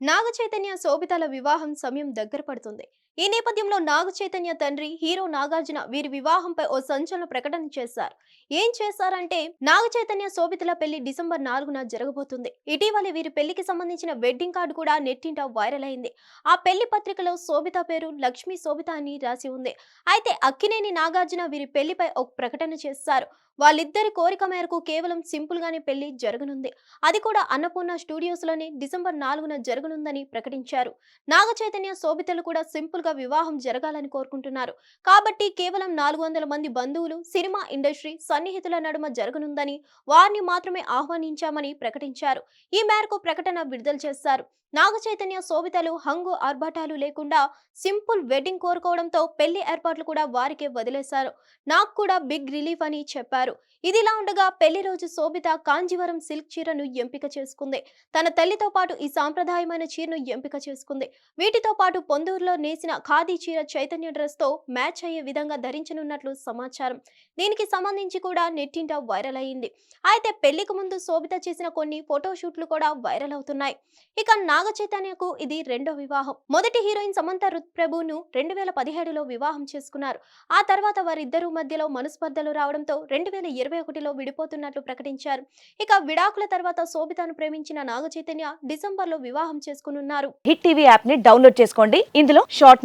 నాగ చైతన్య శోభితల వివాహం సమయం దగ్గర పడుతుంది. ఈ నేపథ్యంలో నాగ చైతన్య తండ్రి హీరో నాగార్జున వీరి వివాహంపై ఓ సంచలన ప్రకటన చేశారు. ఏం చేశారంటే నాగ చైతన్య శోభితల పెళ్ళి డిసెంబర్ నాలుగున జరగబోతుంది. ఇటీవల వీరి పెళ్ళికి సంబంధించిన వెడ్డింగ్ కార్డు కూడా నెట్టింట వైరల్ అయింది. ఆ పెళ్ళి పత్రికలో శోభిత పేరు లక్ష్మీ శోభిత అని రాసి ఉంది. అయితే అక్కినేని నాగార్జున వీరి పెళ్ళిపై ఒక ప్రకటన చేశారు. వాళ్ళిద్దరి కోరిక మేరకు కేవలం సింపుల్ గానే పెళ్ళి జరగనుంది. అది కూడా అన్నపూర్ణ స్టూడియోస్లోనే డిసెంబర్ నాలుగున జరగనుందని ప్రకటించారు. నాగ చైతన్య శోభితలు కూడా సింపుల్ గా వివాహం జరగాలని కోరుకుంటున్నారు. కాబట్టి కేవలం నాలుగు వందల మంది బంధువులు సినిమా ఇండస్ట్రీ సన్నిహితుల నడుమ జరగనుందని వారిని మాత్రమే ఆహ్వానించామని ప్రకటించారు. ఈ మేరకు ప్రకటన విడుదల చేశారు. నాగ చైతన్య శోభితలు హంగు ఆర్భాటాలు లేకుండా సింపుల్ వెడ్డింగ్ కోరుకోవడంతో పెళ్ళి ఏర్పాట్లు కూడా వారికే వదిలేశారు. నాకు కూడా బిగ్ రిలీఫ్ అని చెప్పారు. ఇదిలా ఉండగా పెళ్ళి రోజు శోభిత కాంజీవరం సిల్క్ చీరను ఎంపిక చేసుకుంది. తన తల్లితో పాటు ఈ సాంప్రదాయమైన చీరను ఎంపిక చేసుకుంది. వీటితో పాటు పొందూరులో నేసిన ఖాదీ చీర చైతన్య డ్రెస్తో మ్యాచ్ అయ్యే విధంగా ధరించనున్నట్లు సమాచారం. దీనికి సంబంధించి కూడా నెట్టింట వైరల్ అయింది అయితే పెళ్ళికి ముందు శోభిత చేసిన కొన్ని ఫోటోషూట్లు కూడా వైరల్ అవుతున్నాయి. ఇక నాగ చైతన్యకు ఇది రెండో వివాహం. మొదటి హీరోయిన్ సమంత రుత్ ప్రభును రెండు వేల పదిహేడులో వివాహం చేసుకున్నారు. ఆ తర్వాత వారిద్దరూ మధ్యలో మనస్పర్ధలు రావడంతో రెండు వేల ఇరవై ఒకటిలో విడిపోతున్నట్లు ప్రకటించారు. ఇక విడాకుల తర్వాత శోభితను ప్రేమించిన నాగ చైతన్య డిసెంబర్లో వివాహం చేసుకునున్నారు. హిట్ టీవీ యాప్ని డౌన్లోడ్ చేసుకోండి. ఇందులో short